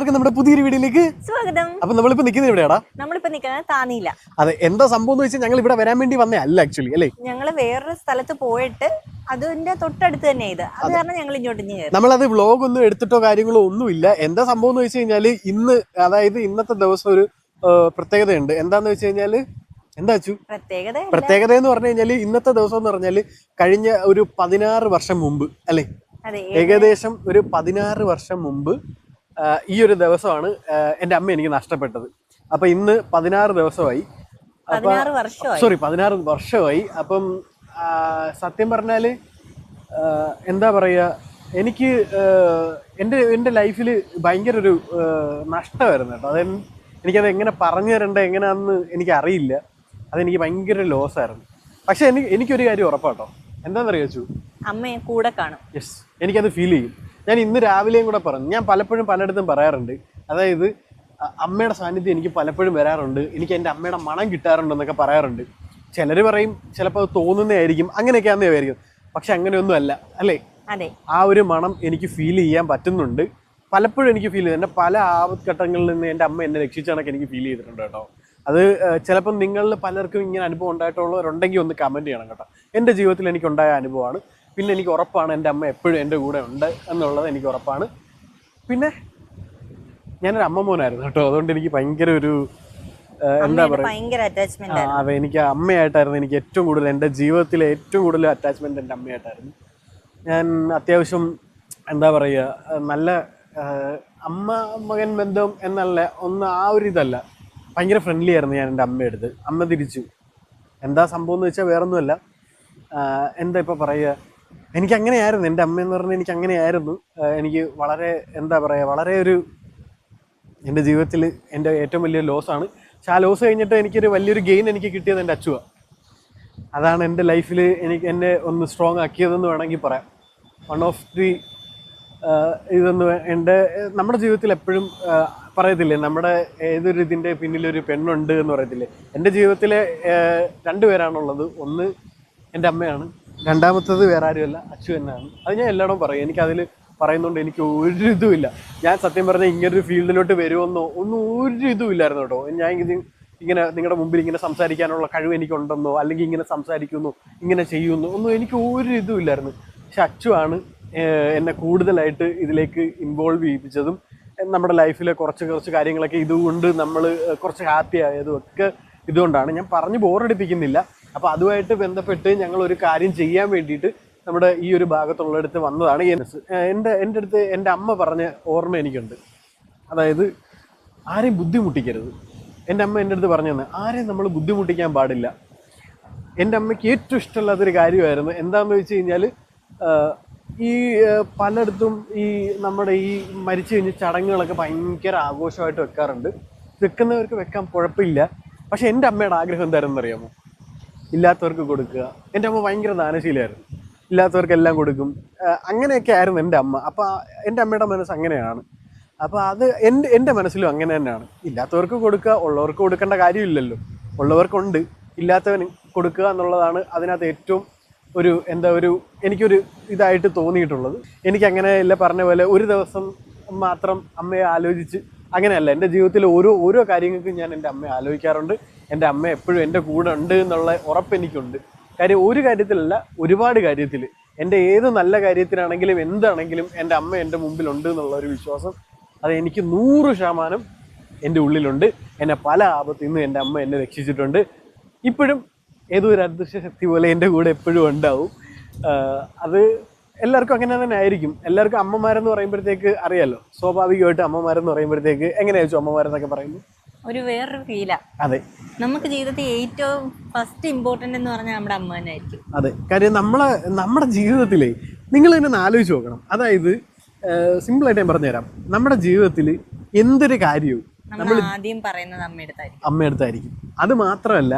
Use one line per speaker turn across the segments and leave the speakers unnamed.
എല്ലാവർക്കും നമ്മുടെ പുതിയൊരു വീഡിയോയിലേക്ക്
സ്വാഗതം.
അപ്പൊ നമ്മളിപ്പോ നിൽക്കുന്നത് എവിടെയാടാ?
നമ്മളിപ്പോ നിൽക്കുന്നത് താനീല.
അതെ എന്താ സംഭവം എന്ന് വെച്ചാൽ ഞങ്ങൾ ഇവിടെ വരാൻ വേണ്ടി വന്നേ അല്ല ആക്ച്വലി അല്ലേ?
ഞങ്ങൾ വേറൊരു സ്ഥലത്ത് പോയിട്ട് അതിന്റെ തൊട്ടടുത്ത് തന്നെ ഇത്. അത് കാരണം ഞങ്ങൾ ഇങ്ങോട്ട്
നമ്മളത് വ്ളോഗ് ഒന്നും എടുത്തിട്ടോ കാര്യങ്ങളോ ഒന്നുമില്ല. എന്താ സംഭവം എന്ന് വെച്ച് കഴിഞ്ഞാൽ ഇന്ന് അതായത് ഇന്നത്തെ ദിവസം ഒരു പ്രത്യേകത പ്രത്യേകതയുണ്ട്. എന്താന്ന് വെച്ച് കഴിഞ്ഞാൽ എന്താ വെച്ചു
പ്രത്യേകത
പ്രത്യേകത എന്ന് പറഞ്ഞു കഴിഞ്ഞാൽ ഇന്നത്തെ ദിവസം എന്ന് പറഞ്ഞാൽ കഴിഞ്ഞ ഒരു പതിനാറ് വർഷം മുമ്പ് അല്ലേ? ഏകദേശം ഒരു പതിനാറ് വർഷം മുമ്പ് ഈ ഒരു ദിവസമാണ് എന്റെ അമ്മ എനിക്ക് നഷ്ടപ്പെട്ടത്. അപ്പൊ ഇന്ന് പതിനാറ് ദിവസമായി. സോറി പതിനാറ് വർഷമായി. അപ്പം സത്യം പറഞ്ഞാൽ എന്താ പറയുക എനിക്ക് എന്റെ എന്റെ ലൈഫിൽ ഭയങ്കര ഒരു നഷ്ടമായിരുന്നു കേട്ടോ. അത് എനിക്കത് എങ്ങനെ പറഞ്ഞു തരേണ്ടത് എങ്ങനെയാണെന്ന് എനിക്ക് അറിയില്ല അതെനിക്ക് ഭയങ്കര ലോസ് ആയിരുന്നു പക്ഷെ എനിക്ക് എനിക്കൊരു കാര്യം ഉറപ്പാട്ടോ. എന്താണെന്നറിയോ അറിയാച്ചു
അമ്മയെ കൂടെ കാണും.
യെസ് എനിക്കത് ഫീൽ ചെയ്യും. ഞാൻ ഇന്ന് രാവിലെയും കൂടെ പറഞ്ഞു. ഞാൻ പലപ്പോഴും പലയിടത്തും പറയാറുണ്ട്. അതായത് അമ്മയുടെ സാന്നിധ്യം എനിക്ക് പലപ്പോഴും വരാറുണ്ട്. എനിക്ക് എന്റെ അമ്മയുടെ മണം കിട്ടാറുണ്ട് എന്നൊക്കെ പറയാറുണ്ട്. ചിലർ പറയും ചിലപ്പോൾ അത് തോന്നുന്നതായിരിക്കും അങ്ങനെയൊക്കെയാണെന്ന് വിചാരിക്കും. പക്ഷെ അങ്ങനെയൊന്നും അല്ല. അല്ലേ?
അതെ.
ആ ഒരു മണം എനിക്ക് ഫീൽ ചെയ്യാൻ പറ്റുന്നുണ്ട്. പലപ്പോഴും എനിക്ക് ഫീൽ ചെയ്തു. എന്റെ പല ആപത്ഘട്ടങ്ങളിൽ നിന്ന് എന്റെ അമ്മ എന്നെ രക്ഷിച്ച കണക്ക് എനിക്ക് ഫീൽ ചെയ്തിട്ടുണ്ട് കേട്ടോ. അത് ചിലപ്പം നിങ്ങളിൽ പലർക്കും ഇങ്ങനെ അനുഭവം ഉണ്ടായിട്ടുള്ളവരുണ്ടെങ്കിൽ ഒന്ന് കമന്റ് ചെയ്യണം കേട്ടോ. എന്റെ ജീവിതത്തിൽ എനിക്കുണ്ടായ അനുഭവമാണ്. പിന്നെ എനിക്ക് ഉറപ്പാണ് എന്റെ അമ്മ എപ്പോഴും എന്റെ കൂടെ ഉണ്ട് എന്നുള്ളത് എനിക്ക് ഉറപ്പാണ്. പിന്നെ ഞാനൊരു അമ്മ മോനായിരുന്നു കേട്ടോ. അതുകൊണ്ട് എനിക്ക് ഭയങ്കര ഒരു എന്താ പറയുക അതെ എനിക്ക് അമ്മയായിട്ടായിരുന്നു എനിക്ക് ഏറ്റവും കൂടുതൽ എന്റെ ജീവിതത്തിലെ ഏറ്റവും കൂടുതൽ അറ്റാച്ച്മെന്റ് എന്റെ അമ്മയായിട്ടായിരുന്നു. ഞാൻ അത്യാവശ്യം എന്താ പറയുക നല്ല അമ്മ മകൻ ബന്ധം എന്നല്ല ഒന്ന് ആ ഒരു ഇതല്ല. ഭയങ്കര ഫ്രണ്ട്ലി ആയിരുന്നു ഞാൻ എന്റെ അമ്മയെടുത്ത് അമ്മ തിരിച്ചു. എന്താ സംഭവം എന്ന് വെച്ചാൽ വേറൊന്നുമല്ല. എന്താ ഇപ്പം പറയുക? എനിക്ക് അങ്ങനെയായിരുന്നു എന്റെ അമ്മ എന്ന് പറഞ്ഞാൽ എനിക്ക് അങ്ങനെയായിരുന്നു എനിക്ക് വളരെ എന്താ പറയുക വളരെ ഒരു എന്റെ ജീവിതത്തിൽ എന്റെ ഏറ്റവും വലിയ ലോസാണ് പക്ഷെ ആ ലോസ് കഴിഞ്ഞിട്ട് എനിക്കൊരു വലിയൊരു ഗെയിൻ എനിക്ക് കിട്ടിയത് എന്റെ അച്ചുവ അതാണ് എന്റെ ലൈഫിൽ എനിക്ക് എന്നെ ഒന്ന് സ്ട്രോങ് ആക്കിയതെന്ന് വേണമെങ്കിൽ പറയാം. വൺ ഓഫ് ദി ഇതെന്ന് എന്റെ നമ്മുടെ ജീവിതത്തിൽ എപ്പോഴും പറയത്തില്ലേ നമ്മുടെ ഏതൊരു ഇതിന്റെ പിന്നിലൊരു പെണ്ണുണ്ട് എന്ന് പറയത്തില്ലേ. എന്റെ ജീവിതത്തിലെ രണ്ടുപേരാണുള്ളത് രണ്ട് പേരാണുള്ളത്. ഒന്ന് എന്റെ അമ്മയാണ് രണ്ടാമത്തത് വേറെ ആരുമല്ല അച്ചു തന്നെയാണ്. അത് ഞാൻ എല്ലായിടവും പറയും. എനിക്കതിൽ പറയുന്നുണ്ട് എനിക്ക് ഒരു ഇതുമില്ല. ഞാൻ സത്യം പറഞ്ഞാൽ ഇങ്ങനൊരു ഫീൽഡിലോട്ട് വരുമെന്നോ ഒന്നും ഒരു ഇതും ഇല്ലായിരുന്നു കേട്ടോ. ഞാൻ ഇത് ഇങ്ങനെ നിങ്ങളുടെ മുമ്പിൽ ഇങ്ങനെ സംസാരിക്കാനുള്ള കഴിവ് എനിക്കുണ്ടെന്നോ അല്ലെങ്കിൽ ഇങ്ങനെ സംസാരിക്കുന്നു ഇങ്ങനെ ചെയ്യുന്നു ഒന്നും എനിക്ക് ഒരു ഇതും ഇല്ലായിരുന്നു പക്ഷെ അച്ഛുവാണ് ഏഹ്, എന്നെ കൂടുതലായിട്ട് ഇതിലേക്ക് ഇൻവോൾവ് ചെയ്യിപ്പിച്ചതും നമ്മുടെ ലൈഫിലെ കുറച്ച് കുറച്ച് കാര്യങ്ങളൊക്കെ ഇതുകൊണ്ട് നമ്മൾ കുറച്ച് ഹാപ്പി ആയതും ഒക്കെ ഇതുകൊണ്ടാണ്. ഞാൻ പറഞ്ഞ് ബോറടിപ്പിക്കുന്നില്ല അപ്പോൾ അതുമായിട്ട് ബന്ധപ്പെട്ട് ഞങ്ങൾ ഒരു കാര്യം ചെയ്യാൻ വേണ്ടിയിട്ട് നമ്മുടെ ഈ ഒരു ഭാഗത്തുള്ളടുത്ത് വന്നതാണ്. എൻ- എന്റെ എന്റെ അടുത്ത് എന്റെ അമ്മ പറഞ്ഞ ഓർമ്മ എനിക്കുണ്ട്. അതായത് ആരെയും ബുദ്ധിമുട്ടിക്കരുത്. എന്റെ അമ്മ എന്റെ അടുത്ത് പറഞ്ഞു തന്നെ ആരെയും നമ്മൾ ബുദ്ധിമുട്ടിക്കാൻ പാടില്ല. എന്റെ അമ്മയ്ക്ക് ഏറ്റവും ഇഷ്ടമില്ലാത്തൊരു കാര്യമായിരുന്നു എന്താണെന്ന് വെച്ച് കഴിഞ്ഞാൽ ഈ പലയിടത്തും ഈ നമ്മുടെ ഈ മരിച്ചു കഴിഞ്ഞ ചടങ്ങുകളൊക്കെ ഭയങ്കര ആഘോഷമായിട്ട് വെക്കാറുണ്ട്. വെക്കുന്നവർക്ക് വെക്കാൻ കുഴപ്പമില്ല. പക്ഷേ എന്റെ അമ്മയുടെ ആഗ്രഹം എന്തായിരുന്നു അറിയാമോ ഇല്ലാത്തവർക്ക് കൊടുക്കുക. എന്റെ അമ്മ ഭയങ്കര ദാനശീലമായിരുന്നു ഇല്ലാത്തവർക്കെല്ലാം കൊടുക്കും. അങ്ങനെയൊക്കെ ആയിരുന്നു എന്റെ അമ്മ. അപ്പോൾ എന്റെ അമ്മയുടെ മനസ്സ് അങ്ങനെയാണ്. അപ്പോൾ അത് എന്റെ എന്റെ മനസ്സിലും അങ്ങനെ തന്നെയാണ്. ഇല്ലാത്തവർക്ക് കൊടുക്കുക ഉള്ളവർക്ക് കൊടുക്കേണ്ട കാര്യമില്ലല്ലോ. ഉള്ളവർക്കുണ്ട്. ഇല്ലാത്തവന് കൊടുക്കുക എന്നുള്ളതാണ് അതിനകത്ത് ഏറ്റവും ഒരു എന്താ ഒരു എനിക്കൊരു ഇതായിട്ട് തോന്നിയിട്ടുള്ളത്. എനിക്കങ്ങനെ ഇല്ല പറഞ്ഞ പോലെ ഒരു ദിവസം മാത്രം അമ്മയെ ആലോചിച്ച് അങ്ങനെയല്ല എന്റെ ജീവിതത്തിൽ ഓരോ ഓരോ കാര്യങ്ങൾക്കും ഞാൻ എന്റെ അമ്മയെ ആലോചിക്കാറുണ്ട്. എന്റെ അമ്മ എപ്പോഴും എന്റെ കൂടെ ഉണ്ട് എന്നുള്ള ഉറപ്പ് എനിക്കുണ്ട്. കാര്യം ഒരു കാര്യത്തിലല്ല ഒരുപാട് കാര്യത്തിൽ എന്റെ ഏത് നല്ല കാര്യത്തിനാണെങ്കിലും എന്താണെങ്കിലും എന്റെ അമ്മ എന്റെ മുമ്പിലുണ്ട് എന്നുള്ള ഒരു വിശ്വാസം അത് എനിക്ക് നൂറ് ശതമാനം എന്റെ ഉള്ളിലുണ്ട്. എന്നെ പല ആപത്തിൽ നിന്നും എന്റെ അമ്മ എന്നെ രക്ഷിച്ചിട്ടുണ്ട്. ഇപ്പോഴും ഏതോ ഒരു അദൃശ്യ ശക്തി പോലെ എന്റെ കൂടെ എപ്പോഴും ഉണ്ടാവും. അത് എല്ലാവർക്കും അങ്ങനെ തന്നെ ആയിരിക്കും. എല്ലാവർക്കും അമ്മമാരെന്ന് പറയുമ്പോഴത്തേക്ക് അറിയാലോ. സ്വാഭാവികമായിട്ട് അമ്മമാരെന്ന് പറയുമ്പോഴത്തേക്ക് എങ്ങനെയാച്ചു അമ്മമാരെന്നൊക്കെ പറയുന്നു
ഒരു വേറൊരു ഫീലാ
അതെ.
നമുക്ക് ജീവിതത്തിൽ ഏറ്റവും ഫസ്റ്റ് ഇമ്പോർട്ടന്റ് എന്ന് പറഞ്ഞാൽ നമ്മുടെ അമ്മ തന്നെ ആയിരിക്കും.
അതെ. കാര്യം നമ്മളെ നമ്മുടെ ജീവിതത്തിലെ നിങ്ങൾ തന്നെ ആലോചിച്ച് നോക്കണം. അതായത് സിമ്പിളായിട്ട് ഞാൻ പറഞ്ഞുതരാം. നമ്മുടെ ജീവിതത്തിൽ എന്തൊരു കാര്യവും
നമ്മൾ ആദ്യം പറയുന്നത് അമ്മയെടുത്തായിരിക്കും
അമ്മയടുത്തായിരിക്കും അത് മാത്രമല്ല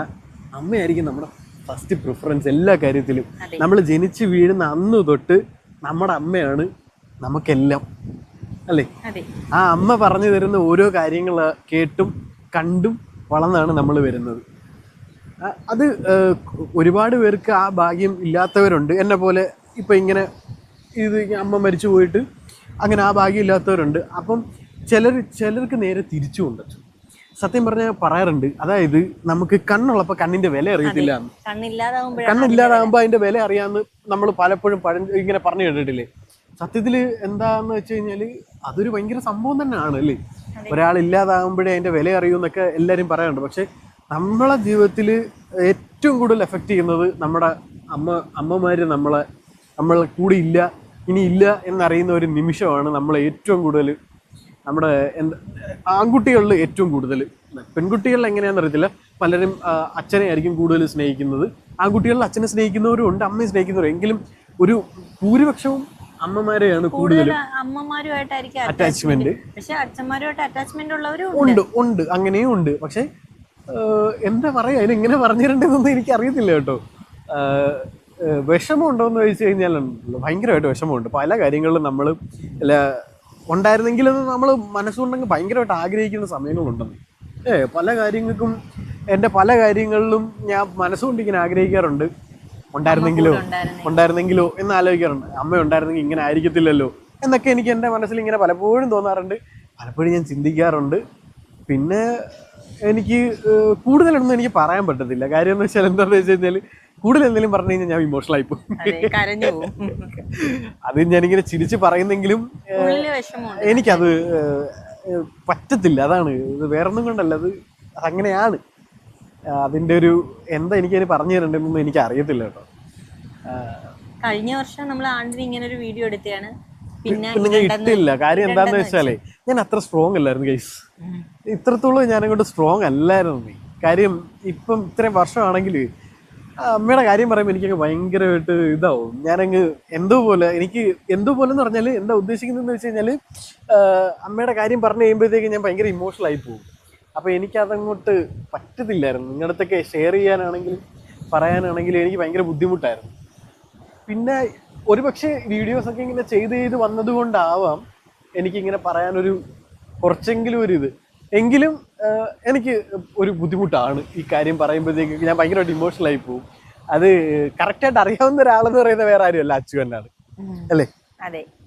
അമ്മയായിരിക്കും നമ്മുടെ ഫസ്റ്റ് പ്രിഫറൻസ് എല്ലാ കാര്യത്തിലും. നമ്മൾ ജനിച്ച് വീഴുന്ന അന്ന് തൊട്ട് നമ്മുടെ അമ്മയാണ് നമുക്കെല്ലാം അല്ലേ? ആ അമ്മ പറഞ്ഞു തരുന്ന ഓരോ കാര്യങ്ങൾ കേട്ടും കണ്ടും വളർന്നാണ് നമ്മൾ വരുന്നത്. അത് ഒരുപാട് പേർക്ക് ആ ഭാഗ്യം ഇല്ലാത്തവരുണ്ട്. എന്നെ പോലെ ഇപ്പം ഇങ്ങനെ ഇത് അമ്മ മരിച്ചു പോയിട്ട് അങ്ങനെ ആ ഭാഗ്യം ഇല്ലാത്തവരുണ്ട്. അപ്പം ചിലർ ചിലർക്ക് നേരെ തിരിച്ചു തിരിച്ചുമുണ്ട്. സത്യം പറഞ്ഞാൽ പറയാറുണ്ട്. അതായത് നമുക്ക് കണ്ണുള്ളപ്പോൾ കണ്ണിന്റെ വില അറിയത്തില്ല. കണ്ണില്ലാതാകുമ്പോൾ അതിന്റെ വില അറിയാന്ന് നമ്മൾ പലപ്പോഴും പഴ ഇങ്ങനെ പറഞ്ഞു കേട്ടിട്ടില്ലേ? സത്യത്തിൽ എന്താന്ന് വെച്ച് കഴിഞ്ഞാൽ അതൊരു ഭയങ്കര സംഭവം തന്നെയാണ് അല്ലേ? ഒരാൾ ഇല്ലാതാകുമ്പോഴേ അതിന്റെ വില അറിയൂ എന്നൊക്കെ എല്ലാവരും പറയാറുണ്ട്. പക്ഷെ നമ്മളെ ജീവിതത്തിൽ ഏറ്റവും കൂടുതൽ എഫക്റ്റ് ചെയ്യുന്നത് നമ്മുടെ അമ്മ അമ്മമാര് നമ്മളെ നമ്മളെ കൂടി ഇല്ല ഇനി ഇല്ല എന്നറിയുന്ന ഒരു നിമിഷമാണ് നമ്മൾ ഏറ്റവും കൂടുതൽ നമ്മുടെ എന്ത് ആൺകുട്ടികളിൽ ഏറ്റവും കൂടുതൽ പെൺകുട്ടികളിൽ എങ്ങനെയാണെന്ന് അറിയത്തില്ല. പലരും അച്ഛനെ ആയിരിക്കും കൂടുതൽ സ്നേഹിക്കുന്നത്. ആൺകുട്ടികളിൽ അച്ഛനെ സ്നേഹിക്കുന്നവരും ഉണ്ട് അമ്മയെ സ്നേഹിക്കുന്നവരും എങ്കിലും ഒരു ഭൂരിപക്ഷവും അമ്മമാരെയാണ് കൂടുതൽ
അമ്മമാരുമായിട്ടായിരിക്കും അറ്റാച്ച്മെന്റ് പക്ഷെ അച്ഛന്മാരുമായിട്ട് അറ്റാച്ച്മെന്റ് ഉള്ളവരും ഉണ്ട്.
ഉണ്ട് അങ്ങനെയും ഉണ്ട്. പക്ഷെ എന്താ പറയാ അതിന് എങ്ങനെ പറഞ്ഞു തരേണ്ടതെന്നൊന്നും എനിക്ക് അറിയത്തില്ല കേട്ടോ. വിഷമം ഉണ്ടോ എന്ന് ചോദിച്ചു കഴിഞ്ഞാൽ ഭയങ്കരമായിട്ട് വിഷമമുണ്ട്. പല കാര്യങ്ങളിലും നമ്മൾ അല്ല അത് നമ്മൾ മനസ്സുകൊണ്ടെങ്കിൽ ഭയങ്കരമായിട്ട് ആഗ്രഹിക്കുന്ന സമയങ്ങളുണ്ടെന്ന്. ഏ പല കാര്യങ്ങൾക്കും എന്റെ പല കാര്യങ്ങളിലും ഞാൻ മനസ്സുകൊണ്ട് ഇങ്ങനെ ആഗ്രഹിക്കാറുണ്ട്. ഉണ്ടായിരുന്നെങ്കിലോ?
ഉണ്ടായിരുന്നെ.
ഉണ്ടായിരുന്നെങ്കിലോ എന്ന് ആലോചിക്കാറുണ്ട്. അമ്മ ഉണ്ടായിരുന്നെങ്കിൽ ഇങ്ങനെ ആയിരിക്കത്തില്ലല്ലോ എന്നൊക്കെ എനിക്ക് എന്റെ മനസ്സിൽ ഇങ്ങനെ പലപ്പോഴും തോന്നാറുണ്ട്. പലപ്പോഴും ഞാൻ ചിന്തിക്കാറുണ്ട്. പിന്നെ എനിക്ക് കൂടുതലൊന്നും എനിക്ക് പറയാൻ പറ്റത്തില്ല. കാര്യം എന്ന് വെച്ചാൽ എന്താണെന്ന് വെച്ച് കഴിഞ്ഞാൽ കൂടുതൽ എന്തെങ്കിലും പറഞ്ഞു കഴിഞ്ഞാൽ ഞാൻ ഇമോഷണൽ ആയി പോകും.
അത്
ഞാനിങ്ങനെ ചിരിച്ച് പറയുന്നെങ്കിലും എനിക്കത് പറ്റത്തില്ല. അതാണ്. ഇത് വേറൊന്നും കൊണ്ടല്ല. അത് അതങ്ങനെയാണ്. അതിന്റെ ഒരു എന്താ എനിക്ക് എനിക്കതിന് പറഞ്ഞു തരണ്ടെന്നൊന്നും എനിക്ക് അറിയത്തില്ല കേട്ടോ
കഴിഞ്ഞ വർഷം നമ്മൾ ആണ്ടിന് ഇങ്ങനെ ഒരു വീഡിയോ എടുത്തതാണ് പിന്നെ
ഇട്ടില്ല. കാര്യം എന്താന്ന് വെച്ചാലേ ഞാൻ അത്ര സ്ട്രോങ് അല്ലായിരുന്നു ഗൈസ്. ഇത്രത്തോളം ഞാൻ അങ്ങോട്ട് സ്ട്രോങ് അല്ലായിരുന്നു കാര്യം ഇപ്പം ഇത്രയും വർഷമാണെങ്കിൽ അമ്മയുടെ കാര്യം പറയുമ്പോൾ എനിക്കങ്ങ് ഭയങ്കരമായിട്ട് ഇതാവും. ഞാനങ്ങ് എന്തോ പോലെ എനിക്ക് എന്തോ പോലെ എന്ന് പറഞ്ഞാൽ എന്താ ഉദ്ദേശിക്കുന്നതെന്ന് വെച്ച് കഴിഞ്ഞാൽ അമ്മയുടെ കാര്യം പറഞ്ഞു കഴിയുമ്പോഴത്തേക്ക് ഞാൻ ഭയങ്കര ഇമോഷണൽ ആയി പോകും. അപ്പോൾ എനിക്കതങ്ങോട്ട് പറ്റത്തില്ലായിരുന്നു. നിങ്ങളുടെ അടുത്തൊക്കെ ഷെയർ ചെയ്യാനാണെങ്കിലും പറയാനാണെങ്കിലും എനിക്ക് ഭയങ്കര ബുദ്ധിമുട്ടായിരുന്നു. പിന്നെ ഒരുപക്ഷെ വീഡിയോസൊക്കെ ഇങ്ങനെ ചെയ്ത് ചെയ്ത് വന്നതുകൊണ്ടാവാം എനിക്കിങ്ങനെ പറയാനൊരു കുറച്ചെങ്കിലും ഒരു ഇത്. എങ്കിലും എനിക്ക് ഒരു ബുദ്ധിമുട്ടാണ് ഈ കാര്യം പറയുമ്പോഴത്തേക്ക്. ഞാൻ ഭയങ്കരമായിട്ട് ഇമോഷണൽ ആയി പോകും അത് കറക്റ്റായിട്ട് അറിയാവുന്ന ഒരാളെന്ന് പറയുന്ന വേറെ ആരുമല്ല അച്ചു തന്നെയാണ്. അല്ലേ?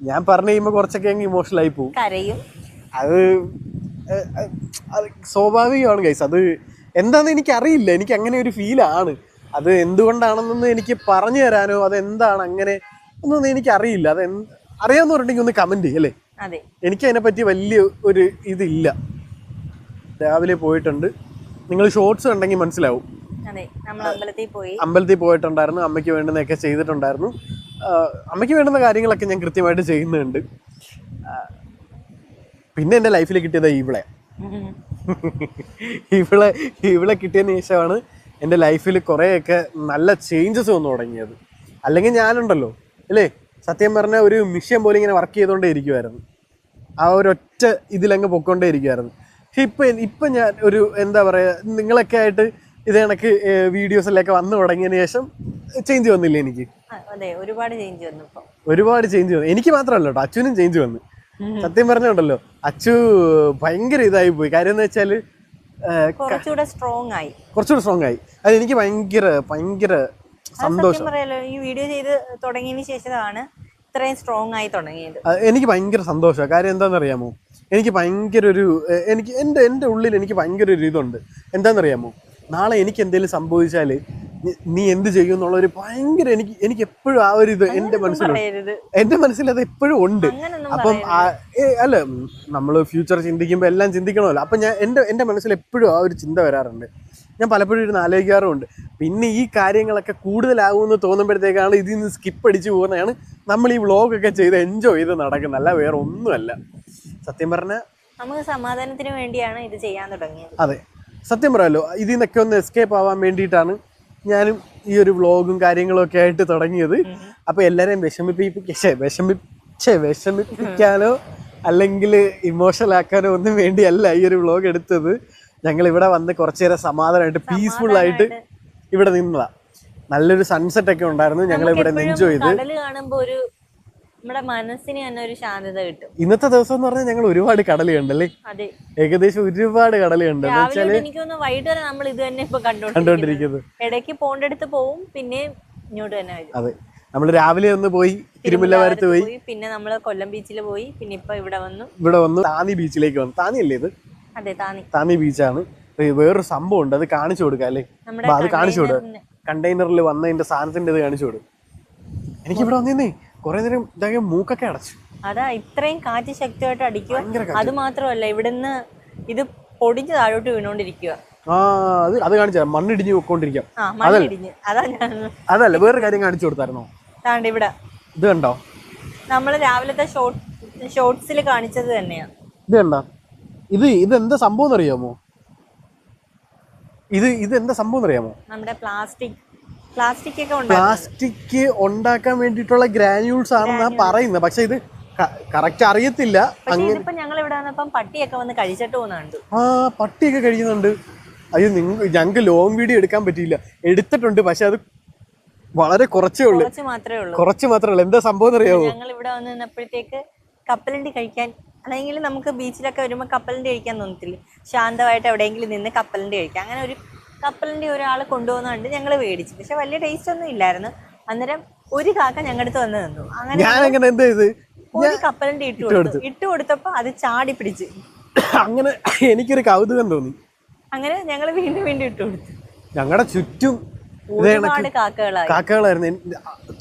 ഞാൻ പറഞ്ഞു കഴിയുമ്പോൾ കുറച്ചൊക്കെ അങ്ങ് ഇമോഷണൽ ആയി പോകും അത് അത് സ്വാഭാവികമാണ് ഗൈസ് അത് എന്താണെന്ന് എനിക്ക് അറിയില്ല എനിക്ക് അങ്ങനെ ഒരു ഫീലാണ് അത് എന്തുകൊണ്ടാണെന്നൊന്നും എനിക്ക് പറഞ്ഞു തരാനോ അത് എന്താണ് അങ്ങനെ ഒന്നും എനിക്ക് അറിയില്ല അത് അറിയാമെന്ന് അറിയാന്ന് പറഞ്ഞിട്ടുണ്ടെങ്കിൽ ഒന്ന് കമന്റ് അല്ലേ?
അതെ.
എനിക്ക് അതിനെപ്പറ്റി വലിയ ഒരു ഇതില്ല. രാവിലെ പോയിട്ടുണ്ട്. നിങ്ങൾ ഷോർട്സ് ഉണ്ടെങ്കിൽ മനസ്സിലാവും.
അമ്പലത്തിൽ പോയി.
അമ്പലത്തിൽ പോയിട്ടുണ്ടായിരുന്നു അമ്മയ്ക്ക് വേണ്ടുന്നതൊക്കെ ചെയ്തിട്ടുണ്ടായിരുന്നു. അമ്മയ്ക്ക് വേണ്ടുന്ന കാര്യങ്ങളൊക്കെ ഞാൻ കൃത്യമായിട്ട് ചെയ്യുന്നുണ്ട്. പിന്നെ എന്റെ ലൈഫിൽ കിട്ടിയത് ഇവളെ. ഇവളെ ഇവളെ കിട്ടിയതിന് ശേഷമാണ് എന്റെ ലൈഫിൽ കുറേയൊക്കെ നല്ല ചേഞ്ചസ് വന്നു തുടങ്ങിയത്. അല്ലെങ്കിൽ ഞാനുണ്ടല്ലോ അല്ലേ? സത്യം പറഞ്ഞ ഒരു മിഷ്യൻ പോലെ ഇങ്ങനെ വർക്ക് ചെയ്തുകൊണ്ടേ ഇരിക്കുമായിരുന്നു ആ ഒരൊറ്റ ഇതിലങ്ങ് പൊക്കോണ്ടേ ഇരിക്കുമായിരുന്നു ഇപ്പം ഇപ്പം ഞാൻ ഒരു എന്താ പറയുക നിങ്ങളൊക്കെ ആയിട്ട് ഇത് കണക്ക് വീഡിയോസിലൊക്കെ വന്നു തുടങ്ങിയതിന് ശേഷം ചേഞ്ച് വന്നില്ല എനിക്ക്?
ഒരുപാട് ചേഞ്ച് വന്നു ഇപ്പൊ.
ഒരുപാട് ചേഞ്ച് വന്നു. എനിക്ക് മാത്രമല്ല കേട്ടോ അച്ഛനും ചേഞ്ച് വന്നു. സത്യം പറഞ്ഞുണ്ടല്ലോ അച്ചു ഭയങ്കര ഇതായി പോയി. കാര്യം എന്ന് വെച്ചാൽ
കുറച്ചുകൂടെ സ്ട്രോങ് ആയി.
കുറച്ചുകൂടെ സ്ട്രോങ് ആയി. അത് എനിക്ക് ഭയങ്കര ഭയങ്കര സന്തോഷം.
ഈ വീഡിയോ ചെയ്ത് തുടങ്ങിയതിന് ശേഷമാണ് ഇത്രയും സ്ട്രോങ് ആയി തുടങ്ങിയത്.
എനിക്ക് ഭയങ്കര സന്തോഷമാണ്. കാര്യം എന്താണെന്നറിയാമോ? എനിക്ക് ഭയങ്കര ഒരു എനിക്ക് എന്റെ എന്റെ ഉള്ളിൽ എനിക്ക് ഭയങ്കര ഒരു ഇതുണ്ട്. എന്താണെന്നറിയാമോ? നാളെ എനിക്ക് എന്തെങ്കിലും സംഭവിച്ചാൽ നീ എന്ത് ചെയ്യും എന്നുള്ള ഒരു ഭയങ്കര എനിക്ക് എനിക്ക് എപ്പോഴും ആ ഒരു ഇത് എന്റെ മനസ്സിലുണ്ട്. എന്റെ മനസ്സിൽ അത് എപ്പോഴും ഉണ്ട്. അപ്പം അല്ല നമ്മൾ ഫ്യൂച്ചർ ചിന്തിക്കുമ്പോൾ എല്ലാം ചിന്തിക്കണമല്ലോ. അപ്പം ഞാൻ എന്റെ എന്റെ മനസ്സിൽ എപ്പോഴും ആ ഒരു ചിന്ത വരാറുണ്ട്. ഞാൻ പലപ്പോഴും ഇരുന്ന് ആലോചിക്കാറുമുണ്ട്. പിന്നെ ഈ കാര്യങ്ങളൊക്കെ കൂടുതലാകുമെന്ന് തോന്നുമ്പോഴത്തേക്കാണ് ഇതിൽ നിന്ന് സ്കിപ്പ് അടിച്ച് പോകുന്നതാണ് നമ്മൾ ഈ വ്ളോഗൊക്കെ ചെയ്ത് എൻജോയ് ചെയ്ത് നടക്കുന്നത്. അല്ല വേറെ ഒന്നുമല്ല സത്യം പറഞ്ഞ
നമുക്ക് സമാധാനത്തിന് വേണ്ടിയാണ് ഇത് ചെയ്യാൻ തുടങ്ങിയത്.
അതെ. സത്യം പറയാലോ ഇതിൽ നിന്നൊക്കെ ഒന്ന് എസ്കേപ്പ് ആവാൻ വേണ്ടിയിട്ടാണ് ഞാനും ഈ ഒരു വ്ളോഗും കാര്യങ്ങളും ഒക്കെ ആയിട്ട് തുടങ്ങിയത്. അപ്പൊ എല്ലാരെയും വിഷമിപ്പിക്ക വിഷമിച്ചേ വിഷമിപ്പിക്കാനോ അല്ലെങ്കിൽ ഇമോഷണൽ ആക്കാനോ ഒന്നും വേണ്ടിയല്ല ഈ ഒരു വ്ളോഗ് എടുത്തത്. ഞങ്ങൾ ഇവിടെ വന്ന് കുറച്ചു നേരം സമാധാനമായിട്ട് പീസ്ഫുൾ ആയിട്ട് ഇവിടെ നിന്നതാ. നല്ലൊരു സൺസെറ്റ് ഒക്കെ ഉണ്ടായിരുന്നു ഞങ്ങൾ ഇവിടെ എൻജോയ് ചെയ്ത്.
കടൽ കാണുമ്പോ ഒരു നമ്മുടെ മനസ്സിന് തന്നെ ഒരു ശാന്തത കിട്ടും.
ഇന്നത്തെ ദിവസം എന്ന് പറഞ്ഞാൽ ഞങ്ങൾ ഒരുപാട് കടൽ കണ്ടല്ലേ
അതെ.
ഏകദേശം ഒരുപാട് കടൽ കണ്ടു
എനിക്ക് തോന്നുന്നു വൈകിട്ട് വരെ നമ്മൾ ഇത് തന്നെ ഇപ്പൊ കണ്ടോണ്ടിരിക്കുന്നത് ഇടയ്ക്ക് പോണ്ടടുത്ത് പോവും പിന്നെ ഇങ്ങോട്ട് തന്നെ വരും.
അതെ. നമ്മൾ രാവിലെ ഒന്ന് പോയി തിരുമുല്ലവാരത്ത് പോയി.
പിന്നെ നമ്മൾ കൊല്ലം ബീച്ചിൽ പോയി പിന്നെ ഇപ്പൊ ഇവിടെ വന്നു.
ഇവിടെ വന്നു താന്നി ബീച്ചിലേക്ക് വന്നു. താന്നി അല്ലേ ഇത്?
അതെ താന്നി.
താന്നി ബീച്ചാണ്. വേറൊരു സംഭവം ഉണ്ട് അത് കാണിച്ചു കൊടുക്കാം അല്ലേ? അത് കാണിച്ചു കൊടുക്കുക കണ്ടെയ്നറിൽ വന്നതിന്റെ സാധനത്തിന്റെ ഇത് കാണിച്ചു കൊടുക്കും. എനിക്ക് ഇവിടെ വന്നേ കുറെ നേരം ഇതാകെ മൂക്കൊക്കെ അടച്ചു.
അതാ ഇത്രയും കാറ്റ് ശക്തിയായിട്ട് അടിക്കുക. അത് മാത്രമല്ല ഇവിടുന്ന് ഇത് പൊടിഞ്ഞ് താഴോട്ട് വീണോണ്ടിരിക്കുക.
ആ അത് അത് കാണിച്ചാ മണ്ണിടിഞ്ഞ് പോയിക്കൊണ്ടിരിക്കാം അതല്ല? വേറൊരു കാര്യം കാണിച്ചു കൊടുത്തായിരുന്നോ?
ഇവിടെ.
ഇത് കണ്ടോ?
നമ്മൾ രാവിലത്തെ ഷോർട്സിൽ കാണിച്ചത് തന്നെയാ.
ഇത് കണ്ടോ? ഇത് ഇത് എന്താ സംഭവം അറിയാമോ ഇത് ഇത് എന്താ സംഭവം അറിയാമോ
നമ്മുടെ പ്ലാസ്റ്റിക് പ്ലാസ്റ്റിക്
ഉണ്ടാക്കാൻ വേണ്ടിയിട്ടുള്ള ഗ്രാനുൾസ് ആണെന്നാ പറയുന്നത്. പക്ഷെ ഇത് കറക്റ്റ് അറിയത്തില്ല.
ഞങ്ങൾ ഇവിടെ വന്നപ്പം പട്ടിയൊക്കെ വന്ന് കഴിച്ചിട്ട്
ആ പട്ടിയൊക്കെ കഴിക്കുന്നുണ്ട് അയ്യോ നിങ്ങൾ ഞങ്ങൾക്ക് ലോങ് വീഡിയോ എടുക്കാൻ പറ്റിയില്ല. എടുത്തിട്ടുണ്ട് പക്ഷെ അത് വളരെ കുറച്ചേ ഉള്ളൂ.
കുറച്ച് മാത്രമേ ഉള്ളൂ.
കുറച്ച് മാത്രമേ ഉള്ളൂ. എന്താ സംഭവം അറിയാമോ
ഞങ്ങൾ ഇവിടെ വന്ന് നിന്നപ്പോഴത്തേക്ക് കപ്പലണ്ടി കഴിക്കാൻ അല്ലെങ്കിൽ നമുക്ക് ബീച്ചിലൊക്കെ വരുമ്പോൾ കപ്പലണ്ടി കഴിക്കാൻ തോന്നത്തില്ല. ശാന്തമായിട്ട് എവിടെയെങ്കിലും നിന്ന് കപ്പലണ്ടി കഴിക്കാം. അങ്ങനെ ഒരു കപ്പലണ്ടി ഒരാൾ കൊണ്ടുപോകുന്നുണ്ട് ഞങ്ങൾ മേടിച്ചു. പക്ഷെ വലിയ ടേസ്റ്റ് ഒന്നും ഇല്ലായിരുന്നു. അന്നേരം ഒരു കാക്ക ഞങ്ങളുടെ അടുത്ത് വന്ന് നിന്നു. അങ്ങനെ
എന്താ ഇത്
ഒരു കപ്പലണ്ടി ഇട്ട് കൊടുത്തു. ഇട്ട് കൊടുത്തപ്പോൾ അത് ചാടി പിടിച്ച്.
അങ്ങനെ എനിക്കൊരു കൗതുകം തോന്നി.
അങ്ങനെ ഞങ്ങൾ വീണ്ടും വീണ്ടും ഇട്ട് കൊടുത്തു.
ഞങ്ങളുടെ ചുറ്റും കാക്കകളായിരുന്നു.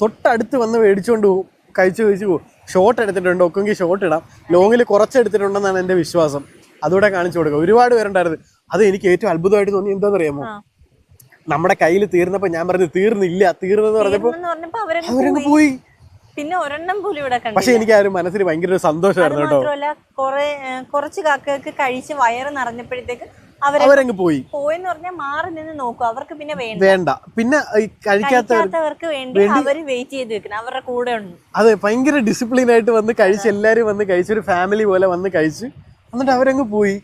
തൊട്ടടുത്ത് വന്ന് മേടിച്ചുകൊണ്ട് പോകും കഴിച്ചു കഴിച്ചു പോകും ഷോട്ട് എടുത്തിട്ടുണ്ട്. ഒക്കെങ്കിൽ ഷോട്ട് ഇടാം. ലോങ്ങിൽ കുറച്ച് എടുത്തിട്ടുണ്ടെന്നാണ് എന്റെ വിശ്വാസം. അതുകൂടെ കാണിച്ചു കൊടുക്കുക ഒരുപാട് പേരുണ്ടായിരുന്നു. അത് എനിക്ക് ഏറ്റവും അത്ഭുതമായിട്ട് തോന്നി. എന്താണെന്നറിയാമോ?
അറിയാമോ
നമ്മുടെ കയ്യിൽ തീർന്നപ്പോ ഞാൻ പറഞ്ഞു തീർന്നില്ല തീർന്നെന്ന്
പറഞ്ഞപ്പോ അവരങ്ങ് പോയി. പിന്നെ ഒരെണ്ണം പോലും ഇവിടെ കണ്ടു
പക്ഷെ എനിക്ക് ആ ഒരു മനസ്സിൽ ഭയങ്കര ഒരു സന്തോഷമായിരുന്നു കേട്ടോ.
കുറെ കുറച്ച് കാക്കകൾക്ക് കഴിച്ച് വയറ് നിറഞ്ഞപ്പോഴത്തേക്ക്
അവരങ്ങ് പോയി.
പോയെന്ന് പറഞ്ഞാൽ മാറി നിന്ന് നോക്കും. അവർക്ക് പിന്നെ വേണ്ട.
വേണ്ട. പിന്നെ
കഴിക്കാത്തവർക്ക് വേണ്ടി അവർ വെയിറ്റ് ചെയ്ത് വെക്കണം. അവരുടെ കൂടെ ഉണ്ട്.
അതെ ഭയങ്കര ഡിസിപ്ലിൻ ആയിട്ട് വന്ന് കഴിച്ച് എല്ലാരും വന്ന് കഴിച്ച് ഒരു ഫാമിലി പോലെ വന്ന് കഴിച്ച് എന്നിട്ട് അവരങ്ങ് പോയി.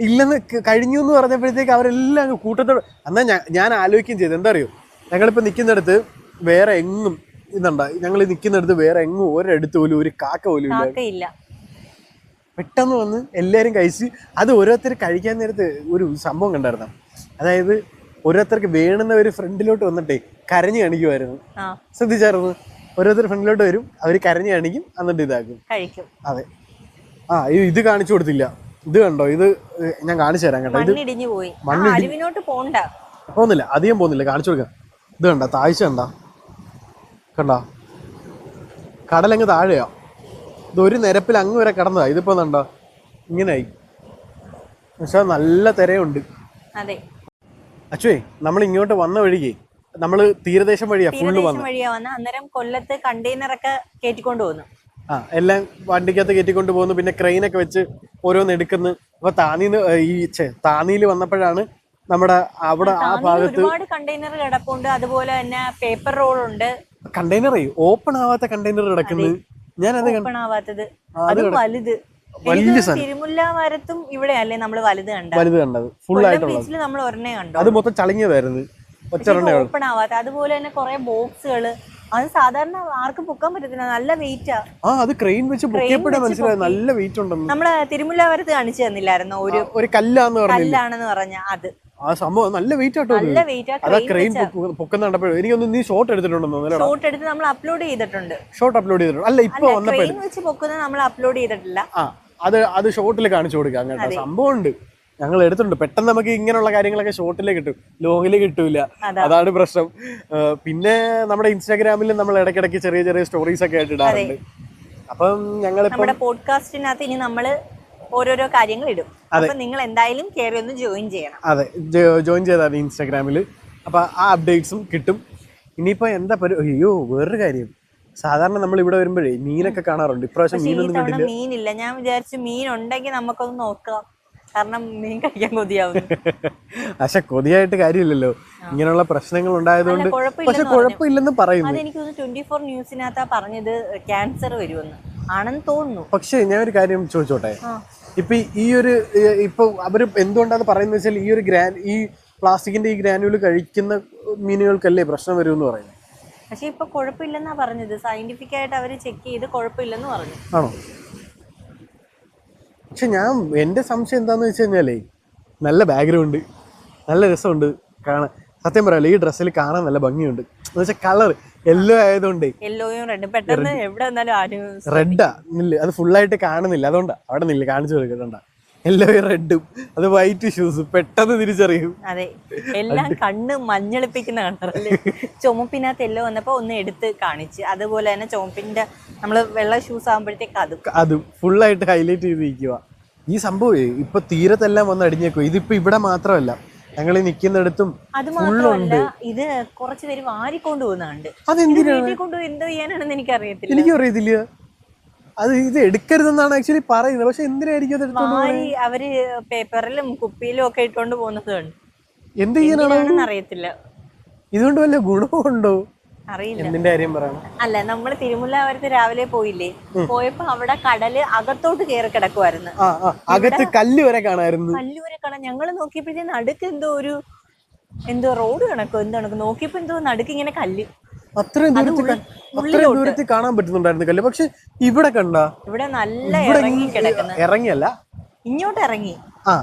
ഇല്ലെന്ന് കഴിഞ്ഞു എന്ന് പറഞ്ഞപ്പോഴത്തേക്ക് അവരെല്ലാം കൂട്ടത്തോടെ എന്നാൽ ഞാൻ ആലോചിക്കുകയും ചെയ്തു. എന്താ അറിയോ ഞങ്ങളിപ്പോൾ നിൽക്കുന്നിടത്ത് വേറെ എങ്ങും ഇതുണ്ട? ഞങ്ങൾ നിൽക്കുന്നിടത്ത് വേറെ എങ്ങും ഒരിടത്ത് പോലും ഒരു കാക്ക പോലും ഇല്ല. പെട്ടെന്ന് വന്ന് എല്ലാവരും കഴിച്ച് അത് ഓരോരുത്തർ കഴിക്കാൻ നേരത്ത് ഒരു സംഭവം കണ്ടായിരുന്നു. അതായത് ഓരോരുത്തർക്ക് വേണുന്ന ഒരു ഫ്രണ്ടിലോട്ട് വന്നിട്ടേ കരഞ്ഞു കാണിക്കുമായിരുന്നു ശ്രദ്ധിച്ചായിരുന്നു? ഓരോരുത്തർ ഫ്രണ്ടിലോട്ട് വരും അവർ കരഞ്ഞു കാണിക്കും എന്നിട്ട് ഇതാക്കും.
കഴിക്കും.
അതെ. ആ ഇത് കാണിച്ചു കൊടുത്തില്ല. ഇത് കണ്ടോ? ഇത് ഞാൻ കാണിച്ചു തരാം കേട്ടോ. ഇത്
മണ്ണിടിഞ്ഞു പോയി. അരുവിനോട്ട് പോണ്ട.
പോകുന്നില്ല. അധികം പോകുന്നില്ല. കാണിച്ചു കൊടുക്കാം. ഇത് കണ്ട? താഴ്ച കണ്ട? കണ്ട? കടലങ്ങ് താഴെയാ. ഇത് ഒരു നിരപ്പിൽ അങ്ങ് വരെ കിടന്നതാ. ഇതിപ്പോ കണ്ട? ഇങ്ങനെയായി പക്ഷെ നല്ല തിരയുണ്ട്.
അതെ.
അച്ഛേ നമ്മൾ ഇങ്ങോട്ട് വന്ന വഴിക്ക് നമ്മൾ തീരദേശം വഴിയാ ഫുള്ള്
വന്നു. അന്നേരം കൊല്ലത്ത് കണ്ടെയ്നറൊക്കെ ഒക്കെ കയറ്റിക്കൊണ്ട് പോകുന്നു
ആ എല്ലാം വണ്ടിക്കകത്ത് കയറ്റിക്കൊണ്ട് പോകുന്നു. പിന്നെ ക്രെയിനൊക്കെ വെച്ച് ഓരോന്ന് എടുക്കുന്നു. അപ്പൊ താന്നിന്ന് ഈ താനിയിൽ താന്നിയിൽ വന്നപ്പോഴാണ് നമ്മുടെ അവിടെ ആ ഭാഗത്ത്
ഒരുപാട് കണ്ടെയ്നർ കിടപ്പുണ്ട്. അതുപോലെ തന്നെ പേപ്പർ റോൾ ഉണ്ട്.
കണ്ടെയ്നർ ഓപ്പൺ ആവാത്ത കണ്ടെയ്നർ കിടക്കുന്നത് ഞാൻ അത്
ഓപ്പൺ ആവാത്തത്.
അത്
വലുത്. തിരുമുല്ല മരത്തും ഇവിടെ അല്ലേ നമ്മൾ വലുത് കണ്ടത്?
വലുത് കണ്ടത്. ഫുൾ
ആയിട്ട് നമ്മൾ ഒരെണ്ണേ കണ്ടു
അത് മൊത്തം ഉള്ളൂ
ഓപ്പൺ ആവാത്ത അതുപോലെ തന്നെ കുറെ ബോക്സുകൾ അത് സാധാരണ ആർക്കും പൊക്കാൻ പറ്റത്തില്ല. നല്ല വെയിറ്റാ
ആ. അത് ക്രെയിൻ വെച്ച് പൊക്കിയപ്പോഴേ മനസ്സിലായി നല്ല വെയിറ്റ് ഉണ്ടെന്ന്.
നമ്മൾ തിരുമുല്ലാവരത്ത് കാണിച്ചു തന്നില്ലായിരുന്നു? ഒരു
ഒരു കല്ലാന്ന്
കല്ലാണെന്ന് പറഞ്ഞ അത്.
ആ സംഭവം നല്ല വെയിറ്റ് ആട്ടോ.
നല്ല വെയിറ്റ്
അതാ ക്രെയിൻ പൊക്കുന്ന കണ്ടപ്പോഴും. എനിക്കൊന്ന് നീ ഷോട്ട് എടുത്തിട്ടുണ്ടെന്ന്
ഷോട്ട് എടുത്ത് നമ്മൾ അപ്ലോഡ് ചെയ്തിട്ടുണ്ട്.
ഷോട്ട് അപ്ലോഡ് ചെയ്തിട്ടുണ്ട്. അല്ല ഇപ്പൊ വന്നപ്പോ
ക്രെയിൻ വെച്ച് പൊക്കുന്നത് നമ്മൾ അപ്ലോഡ് ചെയ്തിട്ടില്ല.
ആ അത് അത് ഷോർട്ടിൽ കാണിച്ചു കൊടുക്കാം കേട്ടോ. സംഭവം ഉണ്ട്. ഞങ്ങൾ എടുത്തിട്ടുണ്ട്. പെട്ടെന്ന് നമുക്ക് ഇങ്ങനെയുള്ള കാര്യങ്ങളൊക്കെ ഷോർട്ടിലേ കിട്ടും. ലോങ്ങിൽ കിട്ടൂല. അതാണ് പ്രശ്നം. പിന്നെ നമ്മുടെ ഇൻസ്റ്റാഗ്രാമിൽ നമ്മൾ ഇടയ്ക്കിടയ്ക്ക് ചെറിയ ചെറിയ സ്റ്റോറീസ് ഒക്കെ ആയിട്ട് ഇടാറുണ്ട്. അപ്പം ഞങ്ങൾ
നമ്മുടെ പോഡ്കാസ്റ്റിനകത്ത് ഇനി നമ്മൾ ഓരോരോ കാര്യങ്ങൾ ഇടും. അപ്പൊ നിങ്ങൾ എന്തായാലും കയറി ഒന്ന് ജോയിൻ ചെയ്യണം.
അതെ. ജോയിൻ ചെയ്താൽ മതി ഇൻസ്റ്റാഗ്രാമിൽ അപ്പൊ ആ അപ്ഡേറ്റ്സും കിട്ടും. ഇനിയിപ്പോ എന്താ പറയുക അയ്യോ വേറൊരു കാര്യം. സാധാരണ നമ്മൾ ഇവിടെ വരുമ്പോഴേ മീനൊക്കെ കാണാറുണ്ട്. ഇപ്രാവശ്യം മീനൊന്നും
മീനില്ല. ഞാൻ വിചാരിച്ചു മീൻ ഉണ്ടെങ്കിൽ നമുക്കൊന്ന് നോക്കാം. കാരണം മീൻ കഴിക്കാൻ കൊതിയാവുന്നു.
പക്ഷെ കൊതിയായിട്ട് കാര്യമില്ലല്ലോ. ഇങ്ങനെയുള്ള പ്രശ്നങ്ങൾ ഉണ്ടായതുകൊണ്ട് പക്ഷെ. കുഴപ്പമില്ലെന്ന് പറയുന്നു.
അതെനിക്ക് ട്വന്റി ഫോർ ന്യൂസിനകത്താ പറഞ്ഞത് ക്യാൻസർ വരുമെന്ന്. ആണെന്ന് തോന്നുന്നു.
പക്ഷേ ഞാൻ ഒരു കാര്യം ചോദിച്ചോട്ടെ. ഇപ്പൊ ഈ ഒരു ഇപ്പൊ അവർ എന്തുകൊണ്ടാണ് പറയുന്നത് വെച്ചാൽ ഈ ഒരു ഗ്രാൻ ഈ പ്ലാസ്റ്റിക്കിന്റെ ഈ ഗ്രാനുവൽ കഴിക്കുന്ന മീനുകൾക്കല്ലേ പ്രശ്നം വരുമെന്ന് പറയുന്നത്?
പക്ഷെ ഇപ്പൊ കുഴപ്പമില്ലെന്നാ പറഞ്ഞത്. സയന്റിഫിക് ആയിട്ട് അവർ ചെക്ക് ചെയ്ത് കുഴപ്പമില്ലെന്ന് പറഞ്ഞു.
ആണോ? പക്ഷെ ഞാൻ എന്റെ സംശയം എന്താണെന്ന് വെച്ച് കഴിഞ്ഞാലേ നല്ല ബാക്ക്ഗ്രൗണ്ട് നല്ല രസമുണ്ട് കാണാൻ. സത്യം പറയാലോ ഈ ഡ്രസ്സിൽ കാണാൻ നല്ല ഭംഗിയുണ്ട്. എന്ന് വെച്ചാൽ കളർ യെല്ലോ ആയതുകൊണ്ട്
റെഡാ
ഇല്ല അത് ഫുള്ളായിട്ട് കാണുന്നില്ല. അതുകൊണ്ടാ. അവിടെ നില്ല. കാണിച്ചു കൊടുക്കണ്ട. യെല്ലോ റെഡും അത് വൈറ്റ് ഷൂസ് പെട്ടെന്ന് തിരിച്ചറിയും.
അതെ. എല്ലാം കണ്ണ് മഞ്ഞളിപ്പിക്കുന്ന കളറല്ലേ ചുമപ്പിനകത്ത് എല്ലോ വന്നപ്പോ ഒന്ന് എടുത്ത് കാണിച്ച്. അതുപോലെ തന്നെ ചുമപ്പിന്റെ നമ്മൾ വെള്ള ഷൂസ് ആകുമ്പോഴത്തേക്ക് അതും.
അത്. ഫുള്ളായിട്ട് ഹൈലൈറ്റ് ചെയ്തിരിക്കുക ഈ സംഭവം ഇപ്പൊ തീരത്തെല്ലാം വന്ന് അടിഞ്ഞേക്കും ഇതിപ്പോ ഇവിടെ മാത്രമല്ല. ഞങ്ങൾ നിൽക്കുന്നിടത്തും
അത് മാത്രമല്ല ഇത് കുറച്ച് പേര് വാരിക്കൊണ്ട് പോകുന്നുണ്ട്. അതെന്തിനാണ് കൊണ്ടുപോയി എന്തോ ചെയ്യാനാണെന്ന് എനിക്കറിയത്തില്ല. എനിക്കറിയത്തില്ല.
എനിക്കും അറിയത്തില്ല അത് ഇത് എടുക്കരുതെന്നാണ് ആക്ച്വലി പറയുന്നത്. പക്ഷെ എന്തിനായിരിക്കും അത് എടുത്തോണ്ട്
അവർ പേപ്പറിലും കുപ്പിയിലും ഒക്കെ ഇട്ടുകൊണ്ട് പോകുന്നത്
എന്ത് ചെയ്യാനാണ്?
അറിയത്തില്ല
ഇതുകൊണ്ട് വല്ല ഗുണമുണ്ടോ?
അറിയില്ല.
കാര്യം പറയണം?
അല്ല നമ്മൾ തിരുമുല്ലാവരത്ത് രാവിലെ പോയില്ലേ? പോയപ്പോ അവിടെ കടൽ അകത്തോട്ട് കയറി കിടക്കുമായിരുന്നു
അകത്ത് കല്ല് വരെ കാണായിരുന്നു.
കല്ല് വരെ കാണാൻ. ഞങ്ങൾ നോക്കിയപ്പോഴത്തേ നടുക്ക് എന്തോ ഒരു എന്തോ റോഡ് കണക്കോ എന്തോ കണക്കോ. നോക്കിയപ്പോ എന്തോ നടുക്ക് ഇങ്ങനെ കല്ല്.
അത്രയും ദൂരത്തിൽ അത്രയും ദൂരത്തിൽ കാണാൻ പറ്റുന്നുണ്ടായിരുന്നു കല്ല്. പക്ഷെ ഇവിടെ കണ്ട
ഇവിടെ നല്ല ഇറങ്ങി കിടക്കുന്ന.
ഇറങ്ങിയല്ല.
ഇങ്ങോട്ട് ഇറങ്ങി.
ആ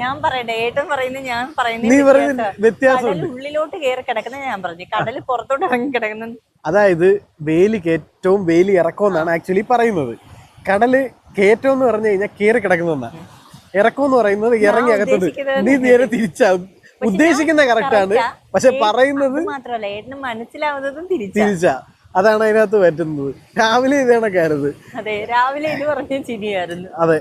ഞാൻ പറയട്ടെ ഏട്ടൻ പറയുന്നത് ഞാൻ പറയുന്നത് കടൽ ഉള്ളിലോട്ട് കയറി കിടക്കുന്ന ഞാൻ പറഞ്ഞു. കടൽ പുറത്തോട്ട് ഇറങ്ങി കിടക്കുന്ന.
അതായത് വേലി കയറ്റവും വേലി ഇറക്കവും എന്നാണ് ആക്ച്വലി പറയുന്നത്. കടൽ കയറ്റം എന്ന് പറഞ്ഞു കഴിഞ്ഞാൽ കയറി കിടക്കുന്നതാണ് ഇറക്കം എന്ന് പറയുന്നത് ഇറങ്ങി
അകത്തത്
നീ നേരെ തിരിച്ചാ ഉദ്ദേശിക്കുന്ന കറക്റ്റ് ആണ്. പക്ഷെ പറയുന്നത്
മാത്രമല്ല ഏട്ടന് മനസ്സിലാവുന്നതും തിരിച്ചാ.
അതാണ് അതിനകത്ത് പറ്റുന്നത്. രാവിലെ ഇത് കണക്കാരുത്
അതെ രാവിലെ ഇത് പറഞ്ഞ ചിരിയായിരുന്നു.
അതെ.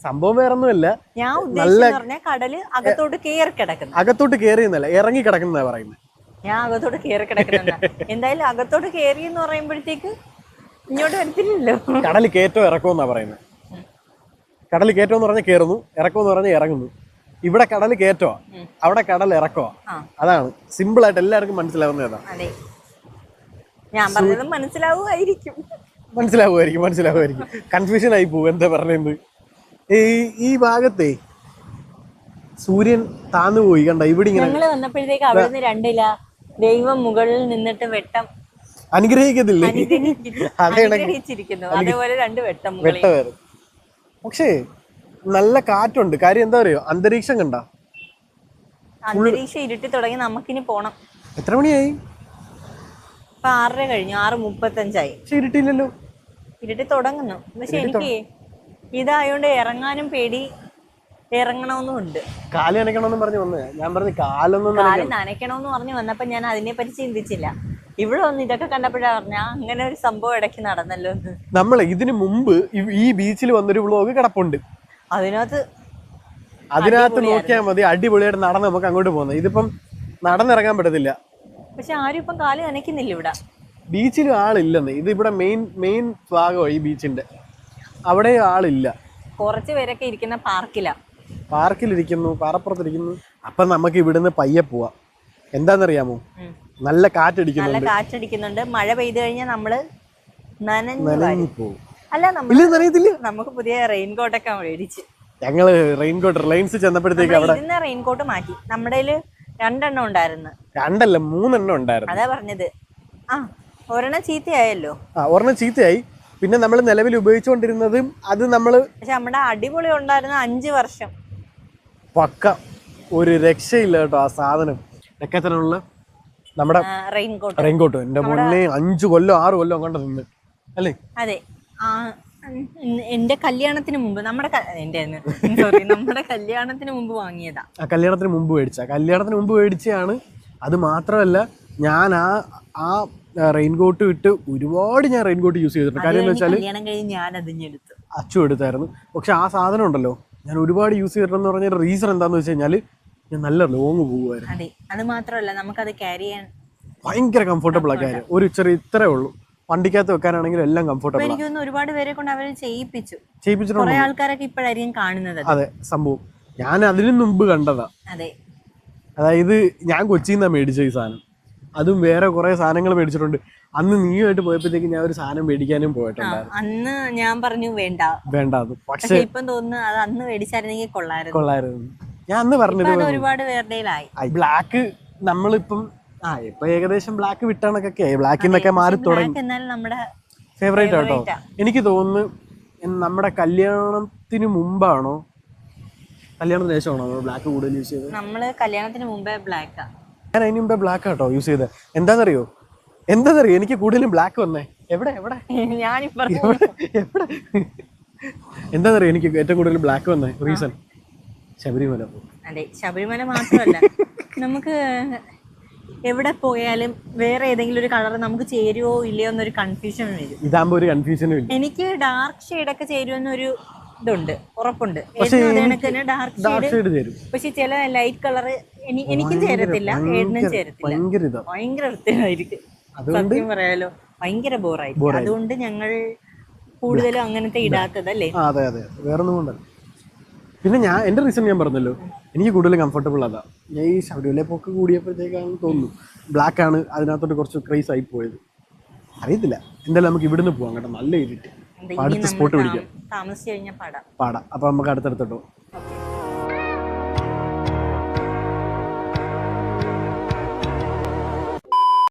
സംഭവം വേറൊന്നുമല്ല.
ഞാൻ നല്ല കടൽ അകത്തോട്ട് കയറി കിടക്കുന്നു.
അകത്തോട്ട് കയറിയെന്നല്ല ഇറങ്ങി കിടക്കുന്നതാ പറയുന്നത്.
ഞാൻ അകത്തോട്ട് കയറി കിടക്കുന്ന എന്തായാലും അകത്തോട്ട് കയറി എന്ന് പറയുമ്പോഴത്തേക്ക് ഇങ്ങോട്ട് വരത്തില്ലല്ലോ.
കടൽ കയറ്റോ ഇറക്കോ എന്നാ പറയുന്നത്. കടൽ കയറ്റോ എന്ന് പറഞ്ഞാൽ കയറുന്നു ഇറക്കോ എന്ന് പറഞ്ഞാൽ ഇറങ്ങുന്നു. ഇവിടെ കടൽ കയറ്റോ അവിടെ കടൽ ഇറക്കോ? അതാണ്. സിമ്പിൾ ആയിട്ട് എല്ലാവർക്കും മനസ്സിലാവുന്ന ഏതാ
ഞാൻ പറഞ്ഞത് മനസ്സിലാവുമായിരിക്കും.
മനസ്സിലാവുമായിരിക്കും മനസ്സിലാവുമായിരിക്കും. കൺഫ്യൂഷൻ ആയി പോകും എന്താ പറയുന്നത് ഈ ഈ ഭാഗത്തെ സൂര്യൻ താന്നു പോയി കണ്ട? ഇവിടെ ഇങ്ങനെ
ഞങ്ങൾ വന്നപ്പോഴത്തേക്ക് അവിടെ നിന്ന് രണ്ടില ദൈവം മുകളിൽ നിന്നിട്ട് വെട്ടം
അനുഗ്രഹിക്കത്തില്ലേ?
അതേപോലെ രണ്ട് വെട്ടം
വെട്ടവേറ് പക്ഷേ നല്ല കാറ്റുണ്ട്. കാര്യം എന്താ പറയുക അന്തരീക്ഷം കണ്ട.
അന്തരീക്ഷം ഇരുട്ടി തുടങ്ങി നമുക്കിനി പോണം.
എത്ര മണിയായി?
ഇപ്പൊ ആറര കഴിഞ്ഞു. ആറ് മുപ്പത്തഞ്ചായി.
ഇരുട്ടില്ലല്ലോ.
ഇരുട്ടി തുടങ്ങുന്നു. പക്ഷെ എനിക്ക് ഇതായോണ്ട് ഇറങ്ങാനും പേടി. ഇറങ്ങണമെന്നും ഉണ്ട്
കാൽ നനയ്ക്കണമെന്നും പറഞ്ഞു വന്നേ ഞാൻ പറഞ്ഞു കാലൊന്നും
കാൽ നനയ്ക്കണമെന്ന് പറഞ്ഞു വന്നപ്പോ ഞാൻ അതിനെ പറ്റി ചിന്തിച്ചില്ല. ഇവിടെ ഒന്ന് ഇതൊക്കെ കണ്ടപ്പോഴാ പറഞ്ഞ അങ്ങനെ ഒരു സംഭവം ഇടയ്ക്ക് നടന്നല്ലോ
നമ്മൾ ഇതിനു മുമ്പ് ഈ- ഈ ബീച്ചിൽ വന്നൊരു വ്ളോഗ് കിടപ്പുണ്ട്.
അതിനകത്ത്
അതിനകത്ത് നോക്കിയാൽ മതി അടിപൊളിയായിട്ട് നടന്ന് നമുക്ക് അങ്ങോട്ട് പോകുന്നത്. ഇതിപ്പം നടന്നിറങ്ങാൻ പറ്റത്തില്ല.
പക്ഷെ ആരും ഇപ്പം കാൽ നനയ്ക്കുന്നില്ല ഇവിടെ.
ബീച്ചിലും ആളില്ലെന്ന്. ഇത് ഇവിടെ മെയിൻ മെയിൻ ഭാഗമാണ് ഈ ബീച്ചിന്റെ. അവിടെ ആളില്ല.
കുറച്ച് പേരൊക്കെ ഇരിക്കുന്ന പാർക്കിലാ.
പാർക്കിലിരിക്കുന്നു പാറപ്പുറത്തിരിക്കുന്നു. അപ്പൊ നമുക്ക് ഇവിടുന്ന് പയ്യെ പോവാം. എന്താണെന്നറിയാമോ?
ഉം.
നല്ല കാറ്റടിക്കുന്നു
നല്ല കാറ്റടിക്കുന്നുണ്ട്. മഴ പെയ്തു കഴിഞ്ഞാൽ നമ്മൾ. നനഞ്ഞു
പോകും
അല്ല നമ്മൾ
ഇല്ല നനയത്തില്ല
നമുക്ക് പുതിയ റെയിൻകോട്ടൊക്കെ മേടിച്ച്.
ഞങ്ങൾ റെയിൻകോട്ട് റിലയൻസ് ചെന്നപ്പോഴത്തേക്ക് അവിടെ
ഇരുന്ന റെയിൻകോട്ട് മാറ്റി. നമ്മുടെ രണ്ടെണ്ണം ഉണ്ടായിരുന്നു.
രണ്ടല്ല മൂന്നെണ്ണം ഉണ്ടായിരുന്നു.
അതാ പറഞ്ഞത്. ആ ഒരെണ്ണം ചീത്തയായല്ലോ.
ആ ഒരെണ്ണം ചീത്തയായി. പിന്നെ നമ്മൾ നിലവിൽ ഉപയോഗിച്ചുകൊണ്ടിരുന്നതും അത് നമ്മൾ
പക്ഷെ നമ്മുടെ അടിപൊളി ഉണ്ടായിരുന്ന അഞ്ച് വർഷം.
പക്ക ഒരു രക്ഷയില്ല കേട്ടോ ആ സാധനം. എക്കത്തനുള്ള നമ്മുടെ
റെയിൻകോട്ട്
റെയിൻകോട്ട് എന്റെ മുന്നേ അഞ്ചു കൊല്ലം ആറ് കൊല്ലം കണ്ടു നിന്ന്. അല്ലേ?
അതെ. എന്റെ കല്യാണത്തിന് മുമ്പ് നമ്മുടെ എന്റെ സോറി നമ്മുടെ കല്യാണത്തിന് മുമ്പ് വാങ്ങിയതാ.
കല്യാണത്തിന് മുമ്പ് മേടിച്ച. കല്യാണത്തിന് മുമ്പ് മേടിച്ചതാണ് അത് മാത്രമല്ല ഞാൻ ആ ആ റെയിൻകോട്ട് ഇട്ട് ഒരുപാട് ഞാൻ റെയിൻകോട്ട് യൂസ് ചെയ്തിട്ടുണ്ട്. കാര്യം എന്ന് വെച്ചാൽ
കല്യാണം കഴിഞ്ഞ് ഞാൻ അതിഞ്ഞെടുത്തു
അച്ചു എടുത്തായിരുന്നു. പക്ഷെ ആ സാധനം ഉണ്ടല്ലോ ഞാൻ ഒരുപാട് യൂസ് ചെയ്തിട്ടുണ്ടെന്ന് പറഞ്ഞ റീസൺ എന്താന്ന് വെച്ച് കഴിഞ്ഞാൽ ഞാൻ നല്ല ലോങ് പോകുമായിരുന്നു
അതെ അത് മാത്രമല്ല നമുക്കത് ക്യാരി ചെയ്യാൻ
ഭയങ്കര കംഫർട്ടബിൾ ആ കാര്യം. ഒരു ചെറിയ ഇത്രേ ഉള്ളൂ. വണ്ടിക്കകത്ത് വെക്കാനാണെങ്കിലും എല്ലാം കംഫർട്ടബിൾ
എനിക്ക് തോന്നുന്നു ഒരുപാട് പേരെ കൊണ്ട് അവർ ചെയ്യിപ്പിച്ചു.
ചെയ്യിപ്പിച്ചിട്ടുണ്ട്.
കുറെ ആൾക്കാരൊക്കെ ഇപ്പോഴായിരിക്കും കാണുന്നത് അതെ.
സംഭവം. ഞാൻ അതിനു മുമ്പ് കണ്ടതാ.
അതെ.
അതായത് ഞാൻ കൊച്ചിയിൽ നിന്നാണ് മേടിച്ച ഈ സാധനം. അതും വേറെ കുറെ സാധനങ്ങൾ മേടിച്ചിട്ടുണ്ട്. അന്ന് നീയുമായിട്ട് പോയപ്പോഴത്തേക്ക് ഞാൻ ഒരു സാധനം മേടിക്കാനും പോയിട്ടുണ്ടായിരുന്നു.
അന്ന് ഞാൻ പറഞ്ഞു വേണ്ട.
വേണ്ട പക്ഷെ
ഇപ്പം തോന്നുന്നു അത് അന്ന് മേടിച്ചായിരുന്നെങ്കിൽ കൊള്ളായിരുന്നു.
കൊള്ളായിരുന്നു. ഞാൻ അന്ന് പറഞ്ഞത്
ഒരുപാട് പേരുടെയിലായി.
ബ്ലാക്ക് നമ്മളിപ്പം ആ ഇപ്പൊ ഏകദേശം ബ്ലാക്ക് വിട്ടണക്കൊക്കെ ബ്ലാക്കിൽ നിന്നൊക്കെ മാറി തുടങ്ങി. ഫേവറേറ്റ് ആട്ടോ. എനിക്ക് തോന്നുന്നു നമ്മുടെ കല്യാണത്തിന് മുമ്പാണോ? കല്യാണത്തിന് ശേഷമാണോ ബ്ലാക്ക് കൂടുതൽ യൂസ് ചെയ്തത്?
നമ്മൾ കല്യാണത്തിന് മുമ്പേ ബ്ലാക്കാ
ഞാൻ അതിന് മുമ്പേ ബ്ലാക്ക് ആട്ടോ യൂസ് ചെയ്തത്. എന്താണെന്നറിയോ എന്താണെന്നറിയോ എനിക്ക് കൂടുതലും ബ്ലാക്ക് വന്നേ. എവിടെ എവിടെ? എവിടെ എന്താണെന്നറിയോ എനിക്ക് ഏറ്റവും കൂടുതൽ ബ്ലാക്ക് വന്നേ. റീസൺ ശബരിമല.
അതെ ശബരിമല മാത്രമല്ല. നമുക്ക് എവിടെ പോയാലും വേറെ ഏതെങ്കിലും ഒരു കളർ നമുക്ക് ചേരുവോ ഇല്ലയോ എന്നൊരു കൺഫ്യൂഷൻ വരും.
ഇതാകുമ്പോ ഒരു കൺഫ്യൂഷനും ഇല്ല.
എനിക്ക് ഡാർക്ക് ഷെയ്ഡ് ഒക്കെ ചേരുമെന്നൊരു ഇതുണ്ട് ഉറപ്പുണ്ട്. ഡാർക്ക് ഷെയ്ഡ്
തരും.
പക്ഷെ ചില ലൈറ്റ് കളർ എനിക്കും ചേരത്തില്ല ഏട്ടനും ചേരത്തില്ല.
ഭയങ്കര
വൃത്തിയായിരിക്കും. സത്യം പറയാലോ ഭയങ്കര ബോറായിരിക്കും അതുകൊണ്ട് ഞങ്ങൾ കൂടുതലും അങ്ങനത്തെ
ഇടാത്തതല്ലേ അതെ അതെ. വേറെ ഒന്നും കൊണ്ടല്ല. പിന്നെ ഞാൻ എന്റെ റീസൺ ഞാൻ പറഞ്ഞല്ലോ. എനിക്ക് കൂടുതൽ കംഫർട്ടബിൾ അതാ. ഞാൻ ഈ ശബരിമല പോക്ക് കൂടിയപ്പോഴത്തേക്കാണെന്ന് തോന്നുന്നു. ബ്ലാക്ക് ആണ് അതിനകത്തോട്ട് കുറച്ച് ക്രൈസ് ആയി പോയത്. അറിയത്തില്ല. എന്തായാലും നമുക്ക് ഇവിടുന്ന് പോവാം കേട്ടോ. നല്ല ഇരുട്ട്. അടുത്ത സ്പോട്ട് പിടിക്കാം.
താമസിച്ചു കഴിഞ്ഞാൽ പാടാം.
പാടാം. അപ്പൊ നമുക്ക് അടുത്തടുത്തോട്ടോ